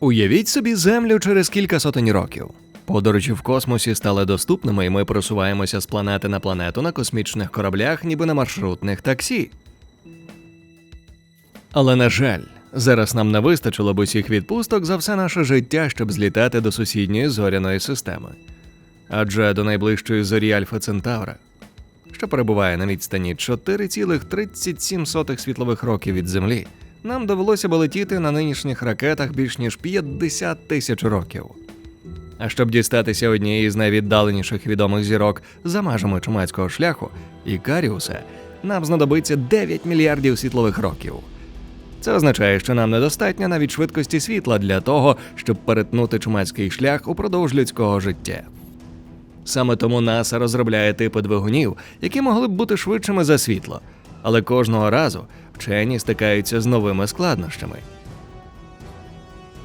Уявіть собі Землю через кілька сотень років. Подорожі в космосі стали доступними, і ми просуваємося з планети на планету на космічних кораблях, ніби на маршрутних таксі. Але на жаль, зараз нам не вистачило б усіх відпусток за все наше життя, щоб злітати до сусідньої зоряної системи. Адже до найближчої зорі Альфа Центавра, що перебуває на відстані 4,37 світлових років від Землі, нам довелося б летіти на нинішніх ракетах більш ніж 50 тисяч років. А щоб дістатися однієї з найвіддаленіших відомих зірок за межами чумацького шляху Ікаріуса, нам знадобиться 9 мільярдів світлових років. Це означає, що нам недостатньо навіть швидкості світла для того, щоб перетнути чумацький шлях упродовж людського життя. Саме тому НАСА розробляє типи двигунів, які могли б бути швидшими за світло, але кожного разу вчені стикаються з новими складнощами.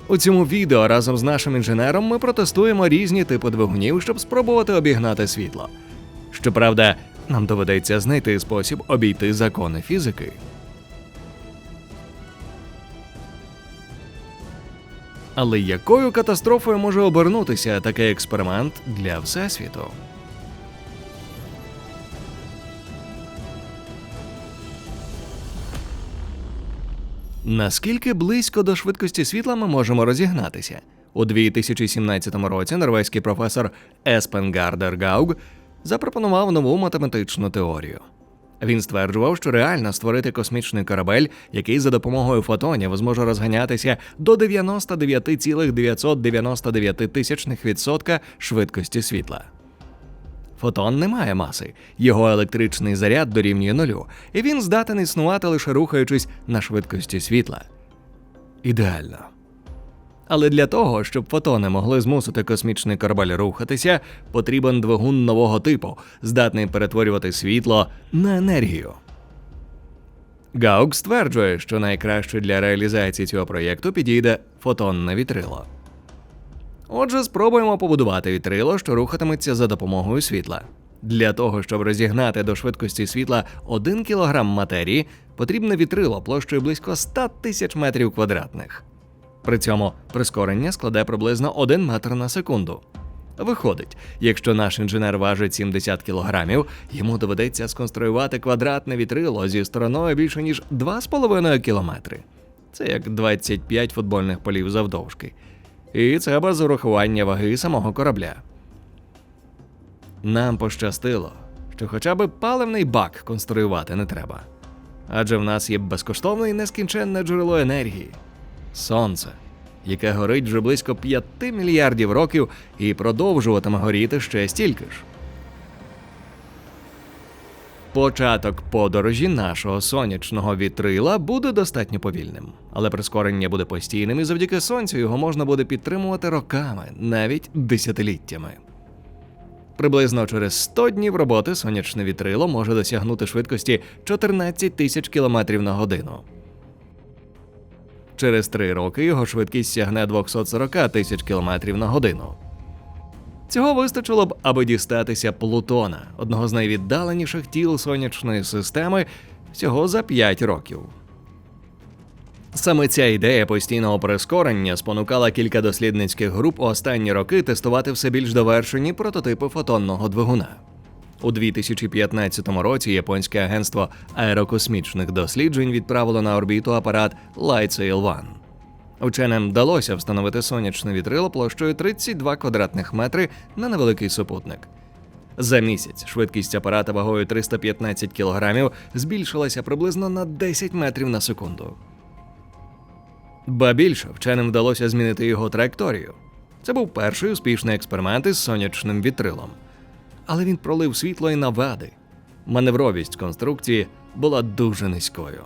У цьому відео разом з нашим інженером ми протестуємо різні типи двигунів, щоб спробувати обігнати світло. Щоправда, нам доведеться знайти спосіб обійти закони фізики. Але якою катастрофою може обернутися такий експеримент для Всесвіту? Наскільки близько до швидкості світла ми можемо розігнатися? У 2017 році норвезький професор Еспен Гардер Гауг запропонував нову математичну теорію. Він стверджував, що реально створити космічний корабель, який за допомогою фотонів зможе розганятися до 99,999 тисячних відсотка швидкості світла. Фотон не має маси, його електричний заряд дорівнює нулю, і він здатен існувати лише рухаючись на швидкості світла. Ідеально. Але для того, щоб фотони могли змусити космічний корабель рухатися, потрібен двигун нового типу, здатний перетворювати світло на енергію. Гаук стверджує, що найкраще для реалізації цього проєкту підійде фотонне вітрило. Отже, спробуємо побудувати вітрило, що рухатиметься за допомогою світла. Для того, щоб розігнати до швидкості світла 1 кг матерії, потрібне вітрило площею близько 100 тисяч метрів квадратних. При цьому прискорення складе приблизно 1 метр на секунду. Виходить, якщо наш інженер важить 70 кілограмів, йому доведеться сконструювати квадратне вітрило зі стороною більше ніж 2,5 кілометри. Це як 25 футбольних полів завдовжки. І це без урахування ваги самого корабля. Нам пощастило, що хоча б паливний бак конструювати не треба. Адже в нас є безкоштовне і нескінченне джерело енергії сонце, яке горить вже близько 5 мільярдів років і продовжуватиме горіти ще стільки ж. Початок подорожі нашого сонячного вітрила буде достатньо повільним, але прискорення буде постійним, і завдяки сонцю його можна буде підтримувати роками, навіть десятиліттями. Приблизно через 100 днів роботи сонячне вітрило може досягнути швидкості 14 тисяч кілометрів на годину. Через три роки його швидкість сягне 240 тисяч кілометрів на годину. Цього вистачило б, аби дістатися Плутона, одного з найвіддаленіших тіл сонячної системи, всього за 5 років. Саме ця ідея постійного прискорення спонукала кілька дослідницьких груп у останні роки тестувати все більш довершені прототипи фотонного двигуна. У 2015 році японське агентство аерокосмічних досліджень відправило на орбіту апарат LightSail-1. Ученим вдалося встановити сонячне вітрило площею 32 квадратних метри на невеликий супутник. За місяць швидкість апарата вагою 315 кг збільшилася приблизно на 10 метрів на секунду. Ба більше вченим вдалося змінити його траєкторію. Це був перший успішний експеримент із сонячним вітрилом. Але він пролив світло і на вади. Маневровість конструкції була дуже низькою.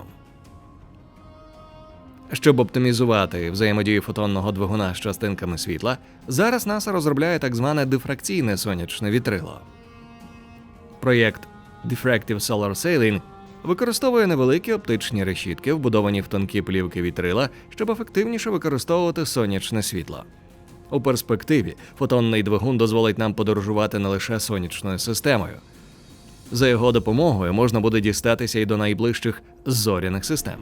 Щоб оптимізувати взаємодію фотонного двигуна з частинками світла, зараз НАСА розробляє так зване дифракційне сонячне вітрило. Проєкт Diffractive Solar Sailing використовує невеликі оптичні решітки, вбудовані в тонкі плівки вітрила, щоб ефективніше використовувати сонячне світло. У перспективі фотонний двигун дозволить нам подорожувати не лише сонячною системою. За його допомогою можна буде дістатися і до найближчих зоряних систем,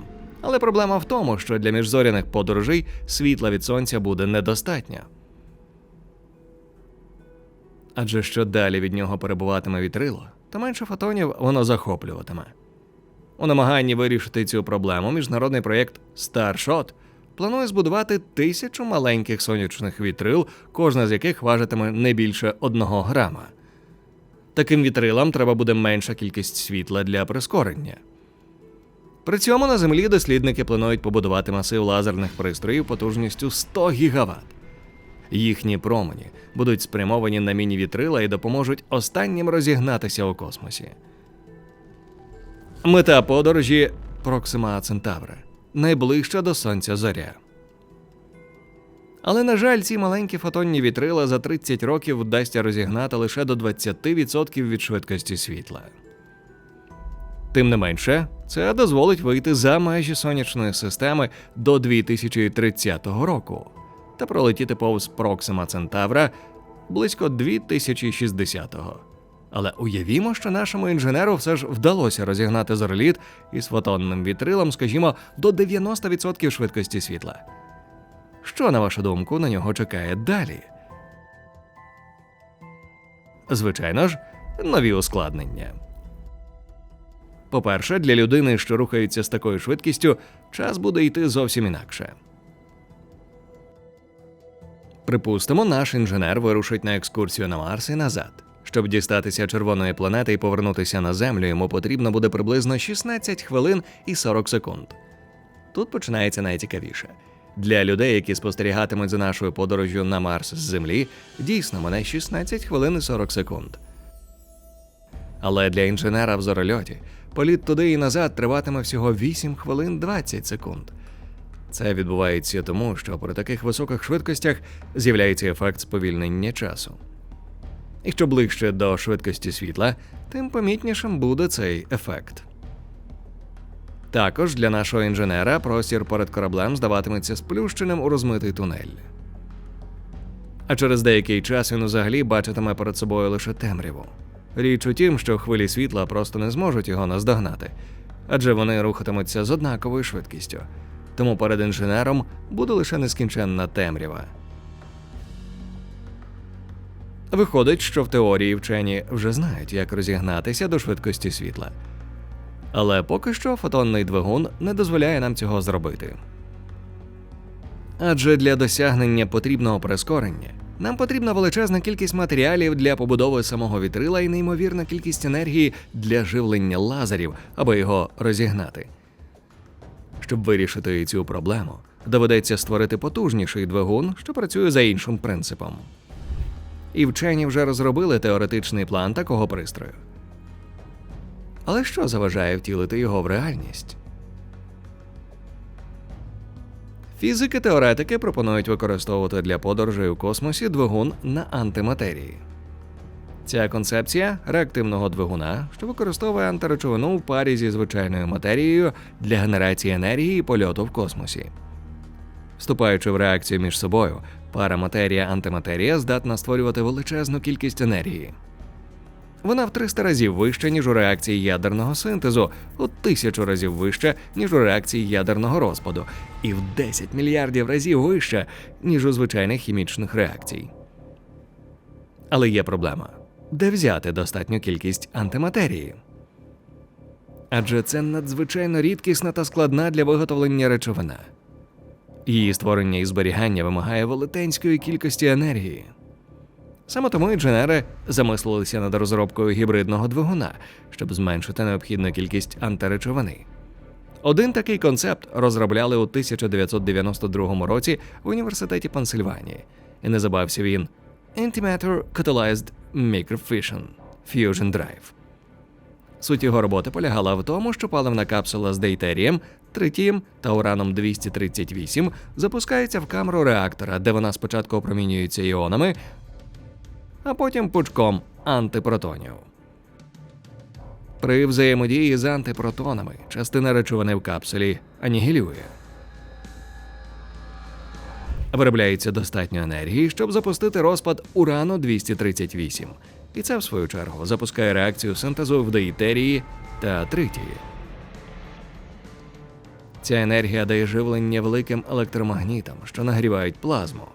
Але проблема в тому, що для міжзоряних подорожей світла від сонця буде недостатньо. Адже що далі від нього перебуватиме вітрило, то менше фотонів воно захоплюватиме. У намаганні вирішити цю проблему міжнародний проєкт Starshot планує збудувати тисячу маленьких сонячних вітрил, кожна з яких важитиме не більше одного грама. Таким вітрилам треба буде менша кількість світла для прискорення. При цьому на землі дослідники планують побудувати масив лазерних пристроїв потужністю 100 гігаватт. Їхні промені будуть спрямовані на міні-вітрила і допоможуть останнім розігнатися у космосі. Мета подорожі Проксима Центавра найближча до Сонця зоря. Але, на жаль, ці маленькі фотонні вітрила за 30 років вдасться розігнати лише до 20% від швидкості світла. Тим не менше, це дозволить вийти за межі сонячної системи до 2030 року та пролетіти повз Проксима Центавра близько 2060-го. Але уявімо, що нашому інженеру все ж вдалося розігнати зореліт із фотонним вітрилом, скажімо, до 90% швидкості світла. Що, на вашу думку, на нього чекає далі? Звичайно ж, нові ускладнення. По-перше, для людини, що рухається з такою швидкістю, час буде йти зовсім інакше. Припустимо, наш інженер вирушить на екскурсію на Марс і назад. Щоб дістатися червоної планети і повернутися на Землю, йому потрібно буде приблизно 16 хвилин і 40 секунд. Тут починається найцікавіше. Для людей, які спостерігатимуть за нашою подорожю на Марс з Землі, дійсно мене 16 хвилин і 40 секунд. Але для інженера в зорольоті політ туди і назад триватиме всього 8 хвилин 20 секунд. Це відбувається тому, що при таких високих швидкостях з'являється ефект сповільнення часу. І що ближче до швидкості світла, тим помітнішим буде цей ефект. Також для нашого інженера простір перед кораблем здаватиметься сплющеним у розмитий тунель. А через деякий час він взагалі бачитиме перед собою лише темряву. Річ у тім, що хвилі світла просто не зможуть його наздогнати, адже вони рухатимуться з однаковою швидкістю. Тому перед інженером буде лише нескінченна темрява. Виходить, що в теорії вчені вже знають, як розігнатися до швидкості світла. Але поки що фотонний двигун не дозволяє нам цього зробити. Адже для досягнення потрібного прискорення нам потрібна величезна кількість матеріалів для побудови самого вітрила і неймовірна кількість енергії для живлення лазерів, аби його розігнати. Щоб вирішити цю проблему, доведеться створити потужніший двигун, що працює за іншим принципом. І вчені вже розробили теоретичний план такого пристрою. Але що заважає втілити його в реальність? Фізики-теоретики пропонують використовувати для подорожей у космосі двигун на антиматерії. Ця концепція реактивного двигуна, що використовує антиречовину в парі зі звичайною матерією для генерації енергії і польоту в космосі. Вступаючи в реакцію між собою, пара матерія-антиматерія здатна створювати величезну кількість енергії. Вона в 300 разів вища, ніж у реакції ядерного синтезу, у тисячу разів вища, ніж у реакції ядерного розпаду, і в 10 мільярдів разів вища, ніж у звичайних хімічних реакцій. Але є проблема де взяти достатню кількість антиматерії? Адже це надзвичайно рідкісна та складна для виготовлення речовина. Її створення і зберігання вимагає велетенської кількості енергії. Саме тому інженери замислилися над розробкою гібридного двигуна, щоб зменшити необхідну кількість антиречовини. Один такий концепт розробляли у 1992 році в університеті Пенсильванії, і називався він Antimatter Catalyzed Microfission Fusion Drive. Суть його роботи полягала в тому, що паливна капсула з дейтерієм, тритієм та ураном 238 запускається в камеру реактора, де вона спочатку опромінюється іонами, а потім пучком антипротонів. При взаємодії з антипротонами частина речовини в капсулі анігілює. Виробляється достатньо енергії, щоб запустити розпад урану 238, і це, в свою чергу, запускає реакцію синтезу в дейтерії та тритії. Ця енергія дає живлення великим електромагнітам, що нагрівають плазму.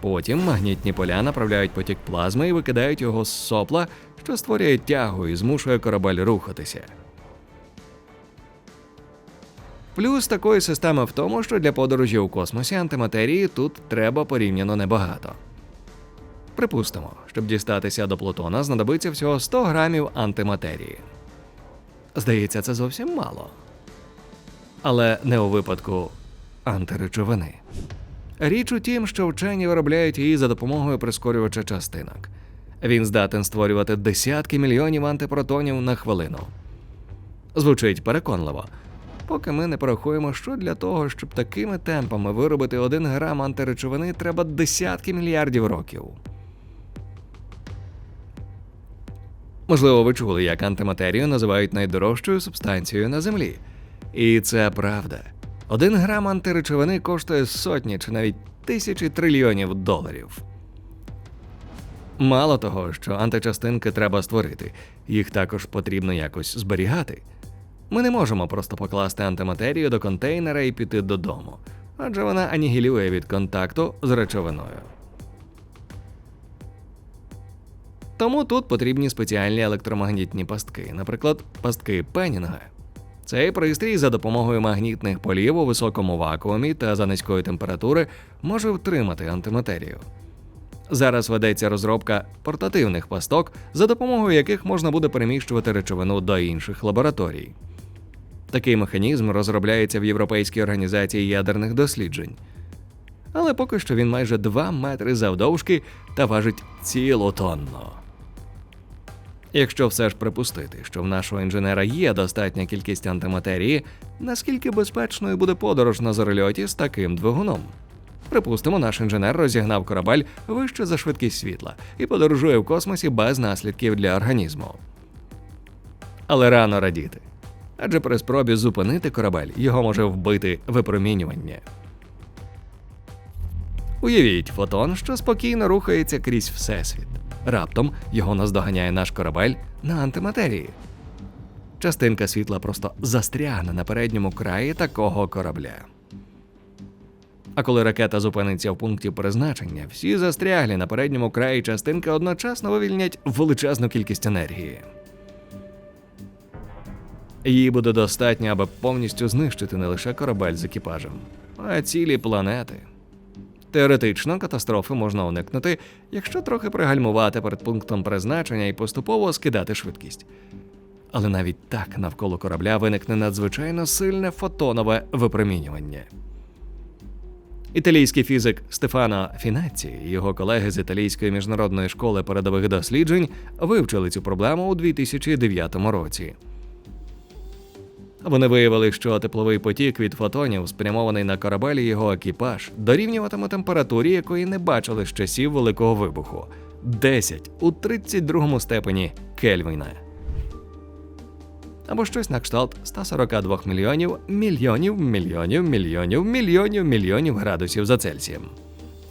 Потім магнітні поля направляють потік плазми і викидають його з сопла, що створює тягу і змушує корабель рухатися. Плюс такої системи в тому, що для подорожі у космосі антиматерії тут треба порівняно небагато. Припустимо, щоб дістатися до Плутона, знадобиться всього 100 грамів антиматерії. Здається, це зовсім мало. Але не у випадку антиречовини. Річ у тім, що вчені виробляють її за допомогою прискорювача частинок. Він здатен створювати десятки мільйонів антипротонів на хвилину. Звучить переконливо, поки ми не порахуємо, що для того, щоб такими темпами виробити один грам антиречовини, треба десятки мільярдів років. Можливо, ви чули, як антиматерію називають найдорожчою субстанцією на землі. І це правда. Один грам антиречовини коштує сотні чи навіть тисячі трильйонів доларів. Мало того, що античастинки треба створити, їх також потрібно якось зберігати. Ми не можемо просто покласти антиматерію до контейнера і піти додому, адже вона анігілює від контакту з речовиною. Тому тут потрібні спеціальні електромагнітні пастки, наприклад, пастки Пеннінга. Цей пристрій за допомогою магнітних полів у високому вакуумі та за низької температури може втримати антиматерію. Зараз ведеться розробка портативних пасток, за допомогою яких можна буде переміщувати речовину до інших лабораторій. Такий механізм розробляється в Європейській організації ядерних досліджень. Але поки що він майже 2 метри завдовжки та важить цілу тонну. Якщо все ж припустити, що в нашого інженера є достатня кількість антиматерії, наскільки безпечною буде подорож на зорольоті з таким двигуном? Припустимо, наш інженер розігнав корабель вище за швидкість світла і подорожує в космосі без наслідків для організму. Але рано радіти. Адже при спробі зупинити корабель його може вбити випромінювання. Уявіть фотон, що спокійно рухається крізь всесвіт. Раптом його наздоганяє наш корабель на антиматерії. Частинка світла просто застрягне на передньому краї такого корабля. А коли ракета зупиниться в пункті призначення, всі застряглі на передньому краї частинки одночасно вивільнять величезну кількість енергії. Її буде достатньо, аби повністю знищити не лише корабель з екіпажем, а цілі планети. Теоретично катастрофи можна уникнути, якщо трохи пригальмувати перед пунктом призначення і поступово скидати швидкість. Але навіть так навколо корабля виникне надзвичайно сильне фотонове випромінювання. Італійський фізик Стефано Фінаці і його колеги з італійської міжнародної школи передових досліджень вивчили цю проблему у 2009 році. Вони виявили, що тепловий потік від фотонів, спрямований на корабель і його екіпаж, дорівнюватиме температурі, якої не бачили з часів Великого вибуху 10 у 32 степені Кельвіна. Або щось на кшталт 142 мільйонів мільйонів мільйонів мільйонів мільйонів мільйонів градусів за Цельсієм.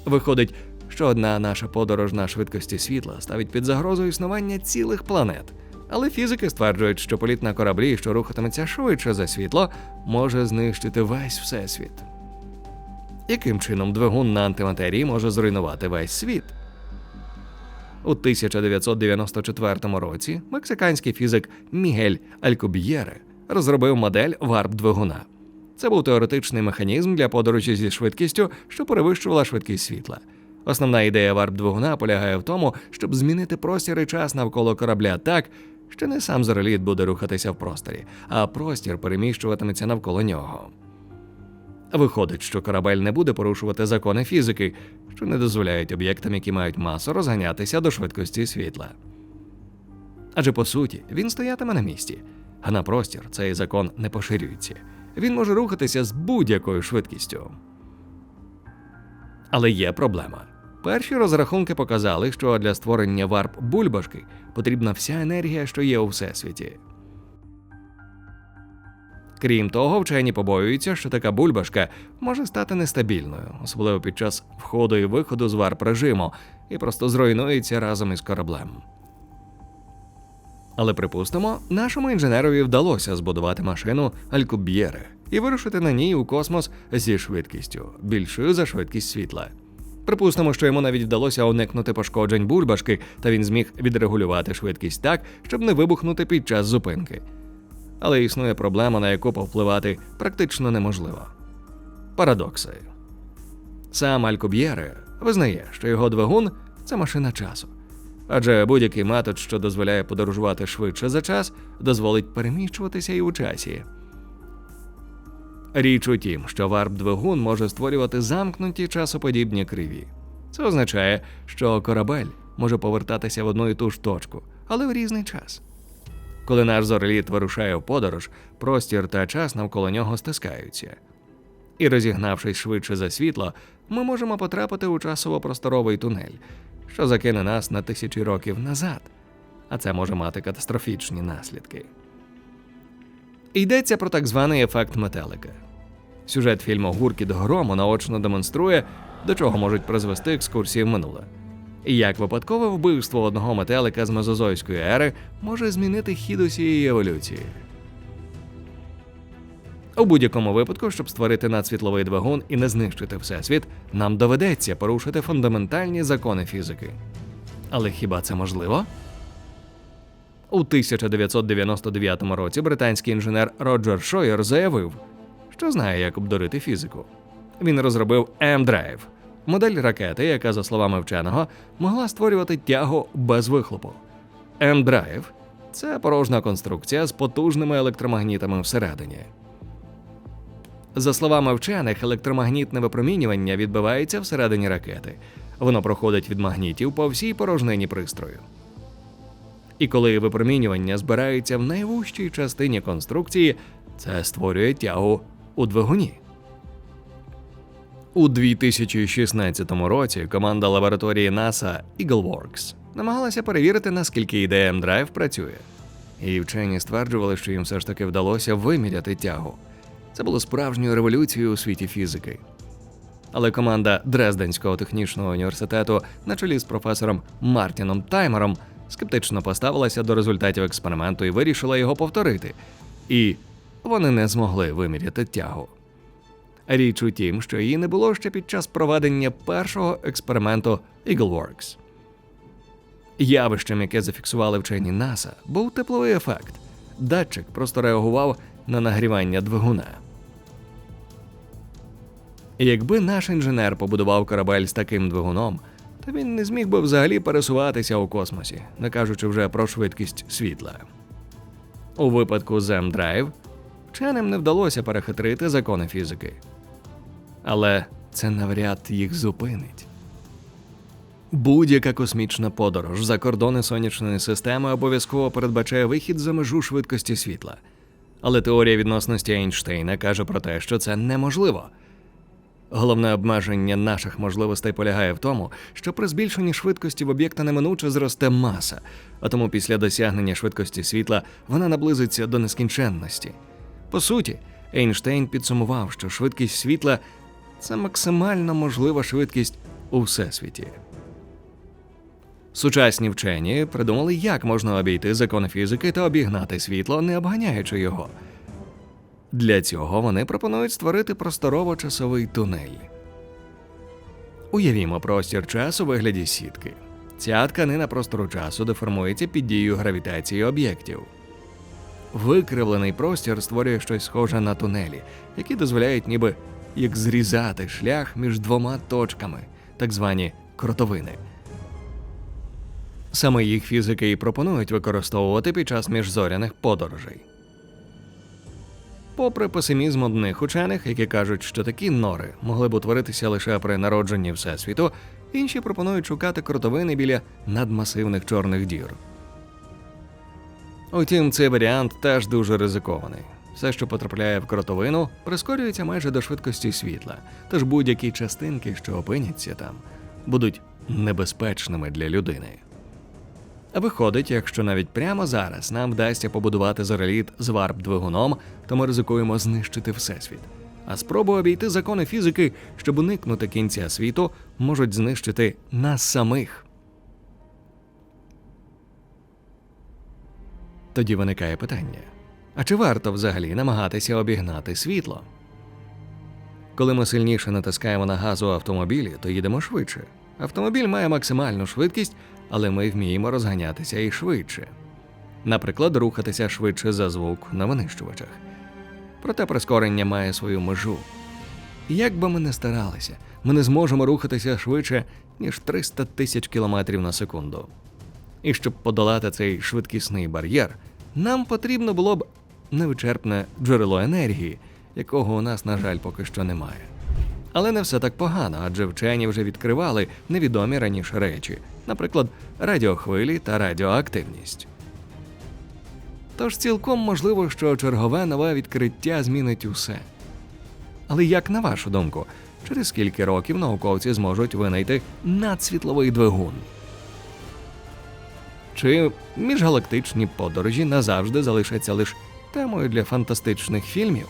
Виходить, що одна наша подорож на швидкості світла ставить під загрозу існування цілих планет. Але фізики стверджують, що політ на кораблі, що рухатиметься швидше за світло, може знищити весь всесвіт. Яким чином двигун на антиматерії може зруйнувати весь світ? У 1994 році мексиканський фізик Мігель Алькуб'єре розробив модель варп-двигуна. Це був теоретичний механізм для подорожі зі швидкістю, що перевищувала швидкість світла. Основна ідея варп-двигуна полягає в тому, щоб змінити простір і час навколо корабля так, що не сам зореліт буде рухатися в просторі, а простір переміщуватиметься навколо нього. Виходить, що корабель не буде порушувати закони фізики, що не дозволяють об'єктам, які мають масу, розганятися до швидкості світла. Адже по суті він стоятиме на місці, а на простір цей закон не поширюється. Він може рухатися з будь-якою швидкістю. Але є проблема. Перші розрахунки показали, що для створення варп бульбашки потрібна вся енергія, що є у всесвіті. Крім того, вчені побоюються, що така бульбашка може стати нестабільною, особливо під час входу і виходу з варп режиму, і просто зруйнується разом із кораблем. Але припустимо, нашому інженерові вдалося збудувати машину Алькуб'єре, і вирушити на ній у космос зі швидкістю, більшою за швидкість світла. Припустимо, що йому навіть вдалося уникнути пошкоджень бульбашки, та він зміг відрегулювати швидкість так, щоб не вибухнути під час зупинки. Але існує проблема, на яку повпливати практично неможливо. Парадокси. Сам Алькуб'єре визнає, що його двигун це машина часу. Адже будь-який метод, що дозволяє подорожувати швидше за час, дозволить переміщуватися і у часі. Річ у тім, що варп-двигун може створювати замкнуті часоподібні криві. Це означає, що корабель може повертатися в одну і ту ж точку, але в різний час. Коли наш зореліт вирушає в подорож, простір та час навколо нього стискаються. І розігнавшись швидше за світло, ми можемо потрапити у часово-просторовий тунель, що закине нас на тисячі років назад, а це може мати катастрофічні наслідки. Йдеться про так званий ефект метелика. Сюжет фільму Гуркіт грому наочно демонструє, до чого можуть призвести екскурсії в минуле. І як випадкове вбивство одного метелика з мезозойської ери може змінити хід усієї еволюції. У будь-якому випадку, щоб створити надсвітловий двигун і не знищити всесвіт, нам доведеться порушити фундаментальні закони фізики. Але хіба це можливо? У 1999 році британський інженер Роджер Шойер заявив, що знає, як обдурити фізику. Він розробив M-Drive – модель ракети, яка, за словами вченого, могла створювати тягу без вихлопу. M-Drive – це порожна конструкція з потужними електромагнітами всередині. За словами вчених, електромагнітне випромінювання відбувається всередині ракети. Воно проходить від магнітів по всій порожнині пристрою. І коли випромінювання збирається в найвужчій частині конструкції, це створює тягу у двигуні. У 2016 році команда лабораторії NASA EagleWorks намагалася перевірити, наскільки ідея M-Drive працює. І вчені стверджували, що їм все ж таки вдалося виміряти тягу. Це було справжньою революцією у світі фізики. Але команда Дрезденського технічного університету на чолі з професором Мартіном Таймером скептично поставилася до результатів експерименту і вирішила його повторити. І вони не змогли виміряти тягу. Річ у тім, що її не було ще під час проведення першого експерименту EagleWorks. Явищем, яке зафіксували вчені НАСА, був тепловий ефект. Датчик просто реагував на нагрівання двигуна. Якби наш інженер побудував корабель з таким двигуном, то він не зміг би взагалі пересуватися у космосі, не кажучи вже про швидкість світла. У випадку з M-Drive вченим не вдалося перехитрити закони фізики. Але це навряд їх зупинить. Будь-яка космічна подорож за кордони сонячної системи обов'язково передбачає вихід за межу швидкості світла. Але теорія відносності Ейнштейна каже про те, що це неможливо. Головне обмеження наших можливостей полягає в тому, що при збільшенні швидкості в об'єкта неминуче зросте маса, а тому після досягнення швидкості світла вона наблизиться до нескінченності. По суті, Ейнштейн підсумував, що швидкість світла це максимально можлива швидкість у всесвіті. Сучасні вчені придумали, як можна обійти закони фізики та обігнати світло, не обганяючи його. Для цього вони пропонують створити просторово-часовий тунель. Уявімо простір часу у вигляді сітки. Ця тканина простору часу деформується під дією гравітації об'єктів. Викривлений простір створює щось схоже на тунелі, які дозволяють ніби як зрізати шлях між двома точками, так звані кротовини. Саме їх фізики і пропонують використовувати під час міжзоряних подорожей. Попри песимізм одних учених, які кажуть, що такі нори могли б утворитися лише при народженні Всесвіту, інші пропонують шукати кротовини біля надмасивних чорних дір. Утім, цей варіант теж дуже ризикований. Все, що потрапляє в кротовину, прискорюється майже до швидкості світла, тож будь-які частинки, що опиняться там, будуть небезпечними для людини. Виходить, якщо навіть прямо зараз нам вдасться побудувати зореліт з варп-двигуном, то ми ризикуємо знищити всесвіт. А спроби обійти закони фізики, щоб уникнути кінця світу, можуть знищити нас самих. Тоді виникає питання: А чи варто взагалі намагатися обігнати світло? Коли ми сильніше натискаємо на газ у автомобілі, то їдемо швидше. Автомобіль має максимальну швидкість, але ми вміємо розганятися і швидше. Наприклад, рухатися швидше за звук на винищувачах. Проте прискорення має свою межу. Як би ми не старалися, ми не зможемо рухатися швидше, ніж 300 тисяч кілометрів на секунду. І щоб подолати цей швидкісний бар'єр, нам потрібно було б невичерпне джерело енергії, якого у нас, на жаль, поки що немає. Але не все так погано, адже вчені вже відкривали невідомі раніше речі, наприклад, радіохвилі та радіоактивність. Тож цілком можливо, що чергове нове відкриття змінить усе. Але як на вашу думку, через скільки років науковці зможуть винайти надсвітловий двигун? Чи міжгалактичні подорожі назавжди залишаться лише темою для фантастичних фільмів?